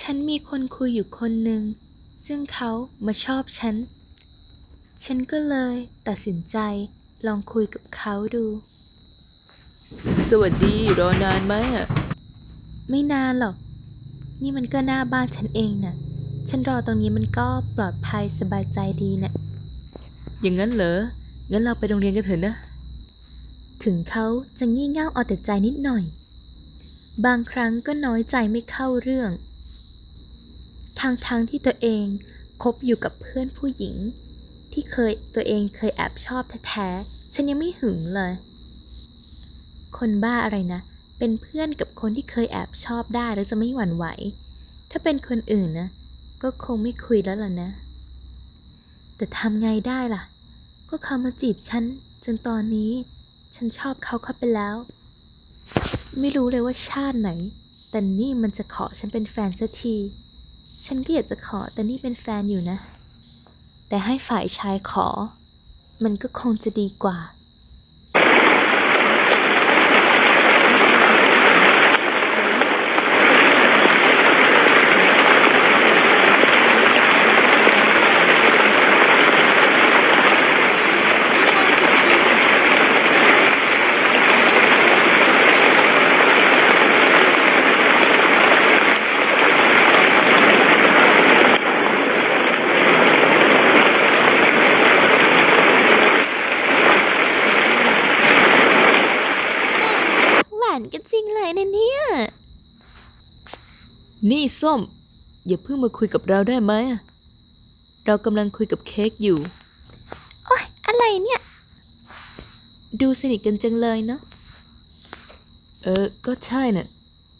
ฉันมีคนคุยอยู่คนหนึ่ง ซึ่งเขามาชอบฉัน ฉันก็เลยตัดสินใจลองคุยกับเขาดู สวัสดีรอนานไหมอะไม่นานหรอก นี่มันก็หน้าบ้านฉันเองน่ะ ฉันรอตรงนี้มันก็ปลอดภัยสบายใจดีน่ะ อย่างนั้นเหรอ งั้นเราไปโรงเรียนกันเถอะนะ ถึงเขาจะงี่เง่าเอาแต่ใจนิดหน่อย บางครั้งก็น้อยใจไม่เข้าเรื่อง ทางทางที่ตัวเองคบอยู่กับเพื่อนผู้หญิง ที่เคยตัวเองเคยแอบชอบแท้ๆ ฉันยังไม่หึงเลย คนบ้าอะไรนะ เป็นเพื่อนกับคนที่เคยแอบชอบได้แล้วจะไม่หวั่นไหว ถ้าเป็นคนอื่นนะ ก็คงไม่คุยแล้วล่ะนะ แต่ทำไงได้ล่ะ ก็เขามาจีบฉันจนตอนนี้ ฉันชอบเขาเข้าไปแล้ว ไม่รู้เลยว่าชาติไหน แต่นี่มันจะขอฉันเป็นแฟนสักที ฉันก็อยากจะขอแต่นี่เป็นแฟนอยู่นะ แต่ให้ฝ่ายชายขอ มันก็คงจะดีกว่า หวานกันจริง เลยนะเนี่ย นี่ส้ม อย่าเพิ่งมาคุยกับเราได้ไหมอะเรากำลังคุยกับเค้กอยู่ โอ๊ย อะไรเนี่ย ดูสนิทกันจังเลยเนาะ เออ ก็ใช่น่ะ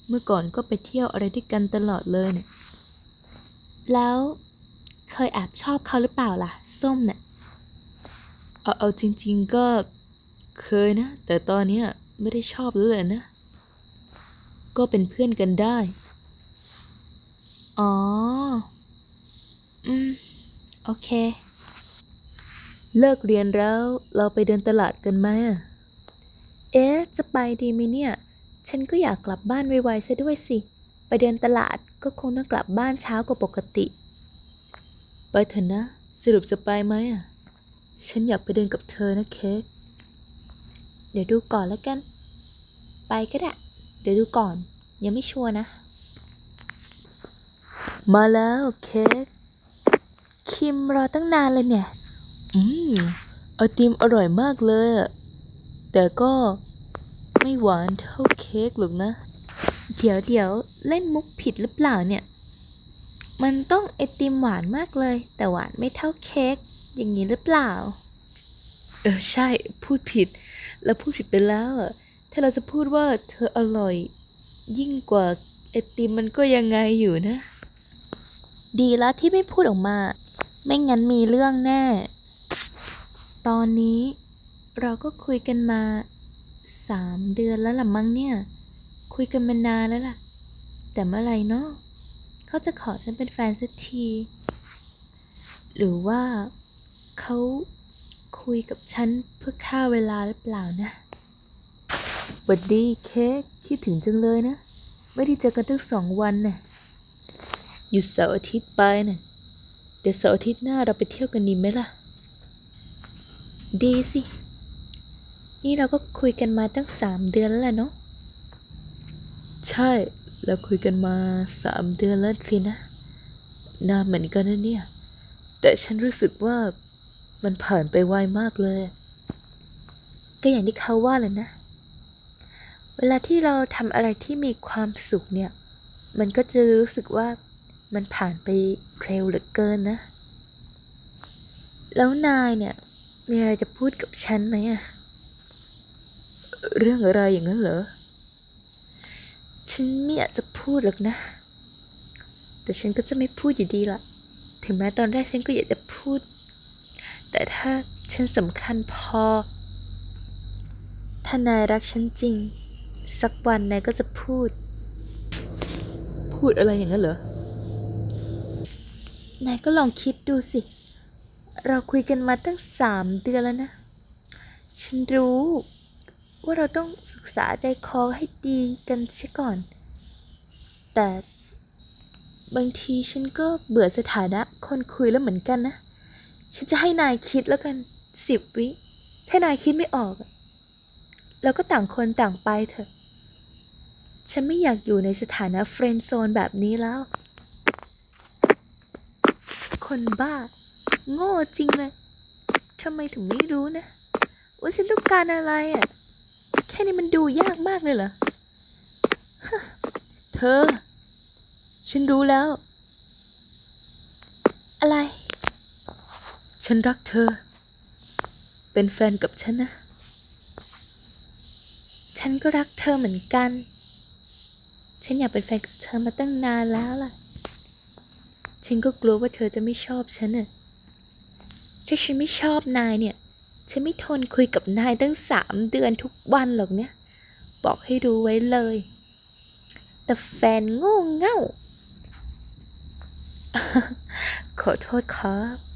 เมื่อก่อนก็ไปเที่ยวอะไรด้วยกันตลอดเลยน่ะแล้วเคยแอบชอบเขาหรือเปล่าล่ะ ส้มเนี่ยเอาเอาจริง ๆก็เคยนะ แต่ตอนเนี้ยไม่ได้ชอบแล้วเลยนะ ก็เป็นเพื่อนกันได้ อ๋อ อืม โอเค เลิกเรียนแล้วเราไปเดินตลาดกันไหมอะเอ๊ะ จะไปดีไหมเนี่ย ฉันก็อยากกลับบ้านไวๆซะด้วยสิ ไปเดินตลาดก็คงต้องกลับบ้านเช้ากว่าปกติ ไปเถอะนะ สรุปจะไปไหมอะฉันอยากไปเดินกับเธอนะเค้ก เดี๋ยวดูก่อนแล้วกัน ไปก็ได้ เดี๋ยวดูก่อน ยังไม่ชัวร์นะ มาแล้วเค้กคิมรอตั้งนานเลยเนี่ย อืมไอติมอร่อยมากเลยอะแต่ก็ไม่หวานเท่าเค้กหรอกนะ เดี๋ยวเดี๋ยวเล่นมุกผิดหรือเปล่าเนี่ย มันต้องไอติมหวานมากเลย แต่หวานไม่เท่าเค้กอย่างนี้หรือเปล่า เออใช่พูดผิด แล้วพูดผิดไปแล้วอะ ถ้าเราจะพูดว่าเธออร่อย ยิ่งกว่าไอติมมันก็ยังไงอยู่นะ ดีแล้วที่ไม่พูดออกมา ไม่งั้นมีเรื่องแน่ ตอนนี้เราก็คุยกันมาสามเดือนแล้วล่ะมั้งเนี่ย คุยกันมานานแล้วล่ะ แต่เมื่อไหร่เนาะเขาจะขอฉันเป็นแฟนสักที หรือว่าเขาคุยกับฉันเพื่อฆ่าเวลาหรือเปล่านะ บัดดี้เค้กคิดถึงจังเลยนะ ไม่ได้เจอกันตั้งสองวันน่ะหยุดเสาร์อาทิตย์ไปน่ะเดี๋ยวเสาร์อาทิตย์หน้าเราไปเที่ยวกันดีไหมล่ะ ดีสิ นี่เราก็คุยกันมาตั้งสามเดือนแล้วล่ะเนาะ ใช่ เราคุยกันมาสามเดือนแล้วสินะ นานเหมือนกันนะเนี่ย แต่ฉันรู้สึกว่ามันผ่านไปไวมากเลย ก็อย่างที่เขาว่าเลยนะ ลาที่เราทำอะไรที่มีความสุขเนี่ย มันก็จะรู้สึกว่ามันผ่านไปเร็วเหลือเกินนะ แล้วนายเนี่ย มีอะไรจะพูดกับฉันไหมอะเรื่องอะไรอย่างนั้นเหรอ ฉันไม่อยากจะพูดหรอกนะ แต่ฉันก็จะไม่พูดอยู่ดีละถึงแม้ตอนแรกฉันก็อยากจะพูด แต่ถ้าฉันสำคัญพอ ถ้านายรักฉันจริง สักวันนายก็จะพูด พูดอะไรอย่างนั้นเหรอ นายก็ลองคิดดูสิ เราคุยกันมาตั้งสามเดือนแล้วนะ ฉันรู้ว่าเราต้องศึกษาใจคอให้ดีกันเสียก่อน แต่บางทีฉันก็เบื่อสถานะคนคุยแล้วเหมือนกันนะ ฉันจะให้นายคิดแล้วกันสิบวิ ถ้านายคิดไม่ออกอะ เราก็ต่างคนต่างไปเถอะ ฉันไม่อยากอยู่ในสถานะเฟรนด์โซนแบบนี้แล้ว คนบ้า โง่จริงเลยทำไมถึงไม่รู้นะ ว่าฉันต้องการอะไรอะ่ะ แค่นี้มันดูยากมากเลยเหรอเธอ ฉันรู้แล้ว อะไร ฉันรักเธอ เป็นแฟนกับฉันนะ ฉันก็รักเธอเหมือนกัน ฉันอยากเป็นแฟนกับเธอมาตั้งนานแล้วล่ะ ฉันก็กลัวว่าเธอจะไม่ชอบฉันน่ะ ถ้าฉันไม่ชอบนายเนี่ย ฉันไม่ทนคุยกับนายตั้งสามเดือนทุกวันหรอกเนี่ย บอกให้รู้ไว้เลย แต่แฟนโง่เง่า ขอโทษครับ